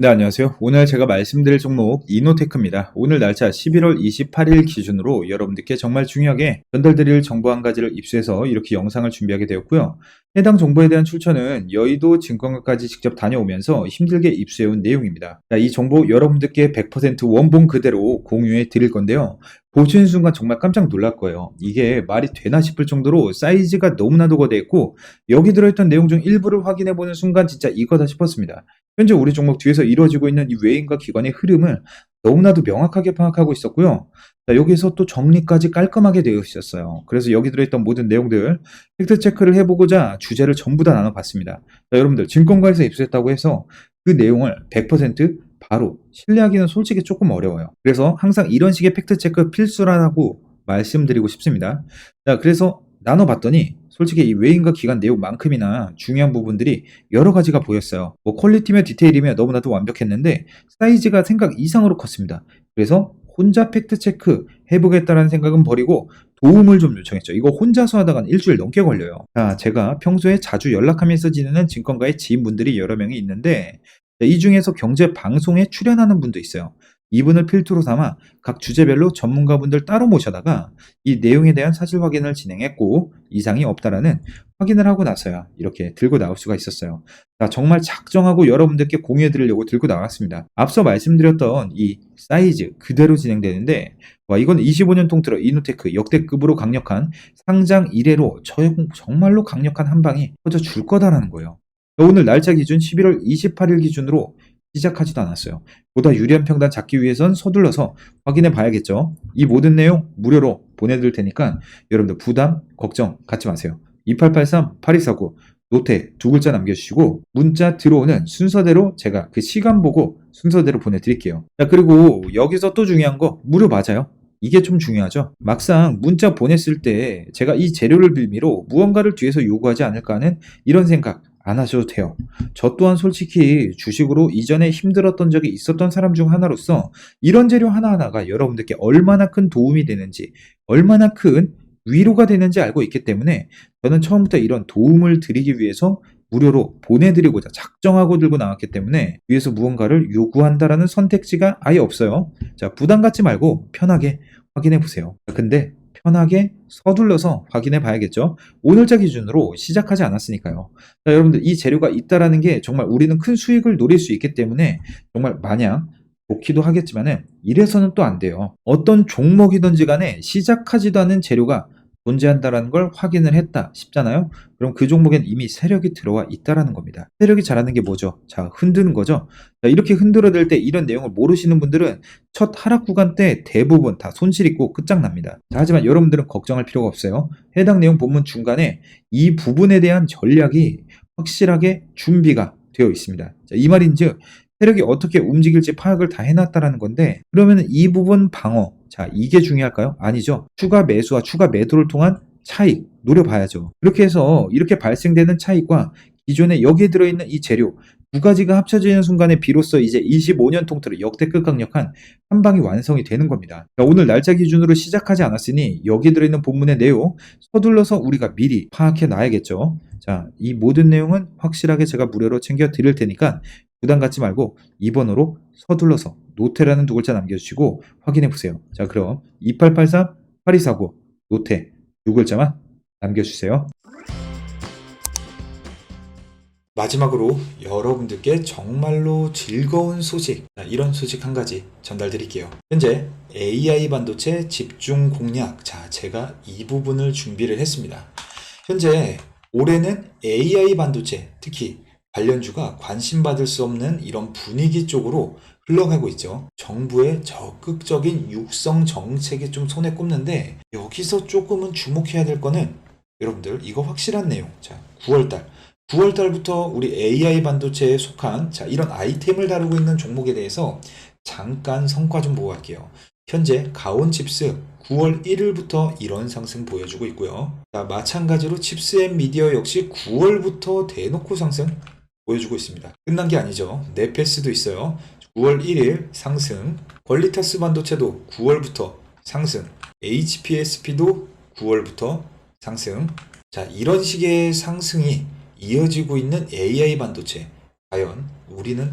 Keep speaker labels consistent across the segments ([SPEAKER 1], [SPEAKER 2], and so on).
[SPEAKER 1] 네, 안녕하세요. 오늘 제가 말씀드릴 종목 이노테크입니다. 오늘 날짜 11월 28일 기준으로 여러분들께 정말 중요하게 전달드릴 정보 한 가지를 입수해서 이렇게 영상을 준비하게 되었고요. 해당 정보에 대한 출처는 여의도 증권가까지 직접 다녀오면서 힘들게 입수해온 내용입니다. 자, 이 정보 여러분들께 100% 원본 그대로 공유해 드릴 건데요. 보시는 순간 정말 깜짝 놀랄 거예요. 이게 말이 되나 싶을 정도로 사이즈가 너무나도 거대했고 여기 들어있던 내용 중 일부를 확인해 보는 순간 진짜 이거다 싶었습니다. 현재 우리 종목 뒤에서 이루어지고 있는 이 외인과 기관의 흐름을 너무나도 명확하게 파악하고 있었고요. 자, 여기서 또 정리까지 깔끔하게 되어 있었어요. 그래서 여기 들어있던 모든 내용들 팩트 체크를 해보고자 주제를 전부 다 나눠봤습니다. 자, 여러분들 증권가에서 입수했다고 해서 그 내용을 100% 바로 신뢰하기는 솔직히 조금 어려워요. 그래서 항상 이런 식의 팩트 체크 필수라고 말씀드리고 싶습니다. 자, 그래서 나눠봤더니 솔직히 이 외인과 기관 내용만큼이나 중요한 부분들이 여러 가지가 보였어요. 뭐 퀄리티며 디테일이며 너무나도 완벽했는데 사이즈가 생각 이상으로 컸습니다. 그래서 혼자 팩트 체크 해보겠다라는 생각은 버리고 도움을 좀 요청했죠. 이거 혼자서 하다간 일주일 넘게 걸려요. 자, 제가 평소에 자주 연락하면서 지내는 증권가의 지인분들이 여러 명이 있는데 이 중에서 경제 방송에 출연하는 분도 있어요. 이분을 필두로 삼아 각 주제별로 전문가분들 따로 모셔다가 이 내용에 대한 사실 확인을 진행했고 이상이 없다라는 확인을 하고 나서야 이렇게 들고 나올 수가 있었어요. 자, 정말 작정하고 여러분들께 공유해 드리려고 들고 나왔습니다. 앞서 말씀드렸던 이 사이즈 그대로 진행되는데 와 이건 25년 통틀어 이노테크 역대급으로 강력한 상장 이래로 정말로 강력한 한 방이 퍼져 줄 거다라는 거예요. 오늘 날짜 기준 11월 28일 기준으로 시작하지도 않았어요. 보다 유리한 평단 잡기 위해선 서둘러서 확인해 봐야겠죠. 이 모든 내용 무료로 보내드릴 테니까 여러분들 부담, 걱정 갖지 마세요. 2883-8249 노태 두 글자 남겨주시고 문자 들어오는 순서대로 제가 그 시간 보고 순서대로 보내드릴게요. 자 그리고 여기서 또 중요한 거 무료 맞아요. 이게 좀 중요하죠. 막상 문자 보냈을 때 제가 이 재료를 빌미로 무언가를 뒤에서 요구하지 않을까 하는 이런 생각 안 하셔도 돼요. 저 또한 솔직히 주식으로 이전에 힘들었던 적이 있었던 사람 중 하나로서 이런 재료 하나하나가 여러분들께 얼마나 큰 도움이 되는지, 얼마나 큰 위로가 되는지 알고 있기 때문에 저는 처음부터 이런 도움을 드리기 위해서 무료로 보내드리고자 작정하고 들고 나왔기 때문에 위에서 무언가를 요구한다라는 선택지가 아예 없어요. 자, 부담 갖지 말고 편하게 확인해 보세요. 근데 편하게 서둘러서 확인해 봐야겠죠. 오늘자 기준으로 시작하지 않았으니까요. 자, 여러분들 이 재료가 있다라는 게 정말 우리는 큰 수익을 노릴 수 있기 때문에 정말 마냥 좋기도 하겠지만은 이래서는 또 안 돼요. 어떤 종목이든지 간에 시작하지도 않은 재료가 존재한다라는 걸 확인을 했다 싶잖아요. 그럼 그 종목엔 이미 세력이 들어와 있다라는 겁니다. 세력이 잘하는 게 뭐죠? 자, 흔드는 거죠. 자, 이렇게 흔들어댈 때 이런 내용을 모르시는 분들은 첫 하락 구간 때 대부분 다 손실 있고 끝장납니다. 자, 하지만 여러분들은 걱정할 필요가 없어요. 해당 내용 본문 중간에 이 부분에 대한 전략이 확실하게 준비가 되어 있습니다. 자, 이 말인즉 세력이 어떻게 움직일지 파악을 다 해놨다라는 건데 그러면 이 부분 방어 자 이게 중요할까요? 아니죠. 추가 매수와 추가 매도를 통한 차익 노려봐야죠. 그렇게 해서 이렇게 발생되는 차익과 기존에 여기에 들어있는 이 재료 두 가지가 합쳐지는 순간에 비로소 이제 25년 통틀어 역대급 강력한 한 방이 완성이 되는 겁니다. 자, 오늘 날짜 기준으로 시작하지 않았으니 여기 들어있는 본문의 내용 서둘러서 우리가 미리 파악해 놔야겠죠. 자, 이 모든 내용은 확실하게 제가 무료로 챙겨 드릴 테니까 부담 갖지 말고 2번으로 서둘러서 노태라는 두 글자 남겨주시고 확인해 보세요. 자, 그럼 2883 8249 노태 두 글자만 남겨주세요. 마지막으로 여러분들께 정말로 즐거운 소식, 이런 소식 한 가지 전달드릴게요. 현재 AI 반도체 집중 공략, 자, 제가 이 부분을 준비를 했습니다. 현재 올해는 AI 반도체, 특히 관련주가 관심받을 수 없는 이런 분위기 쪽으로 흘러가고 있죠. 정부의 적극적인 육성 정책이 좀 손에 꼽는데 여기서 조금은 주목해야 될 거는 여러분들 이거 확실한 내용. 자, 9월달. 9월 달부터 우리 AI 반도체에 속한 자 이런 아이템을 다루고 있는 종목에 대해서 잠깐 성과 좀 보고 갈게요. 현재 가온 칩스 9월 1일부터 이런 상승 보여주고 있고요. 자, 마찬가지로 칩스 앤 미디어 역시 9월부터 대놓고 상승 보여주고 있습니다. 끝난 게 아니죠. 네페스도 있어요. 9월 1일 상승, 퀄리타스 반도체도 9월부터 상승, HPSP도 9월부터 상승. 자, 이런 식의 상승이 이어지고 있는 AI 반도체. 과연 우리는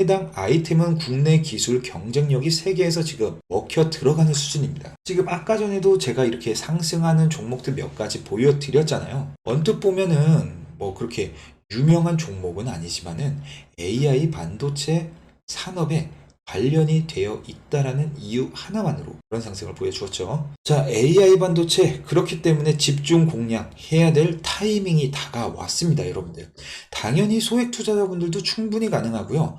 [SPEAKER 1] 해당 아이템은 국내 기술 경쟁력이 세계에서 지금 먹혀 들어가는 수준입니다. 지금 아까 전에도 제가 이렇게 상승하는 종목들 몇 가지 보여드렸잖아요. 언뜻 보면은 뭐 그렇게 유명한 종목은 아니지만은 AI 반도체 산업에 관련이 되어 있다라는 이유 하나만으로 그런 상승을 보여주었죠. 자, AI 반도체 그렇기 때문에 집중 공략해야 될 타이밍이 다가왔습니다, 여러분들. 당연히 소액 투자자분들도 충분히 가능하고요.